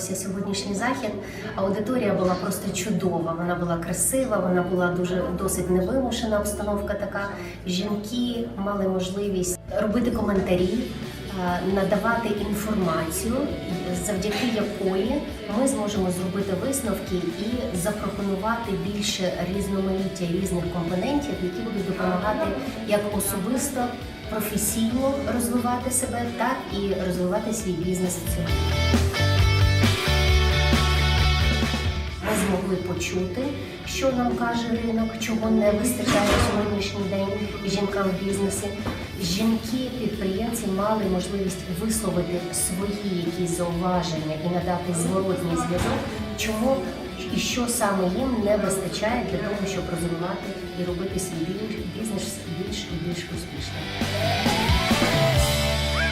сподобався сьогоднішній захід. Аудиторія була просто чудова. Вона була красива, вона була дуже досить невимушена обстановка. Така жінки мали можливість робити коментарі, е, надавати інформацію, завдяки якої ми зможемо зробити висновки і запропонувати більше різноманіття різних компонентів, які будуть допомагати як особисто професійно розвивати себе, так і розвивати свій бізнес змогли почути, що нам каже ринок, чого не вистачає на сьогоднішній день жінкам в бізнесі. Жінки-підприємці мали можливість висловити свої якісь зауваження і надати зворотній зв'язок, чому і що саме їм не вистачає для того, щоб розвивати і робити свій бі- бізнес більш і більш успішним.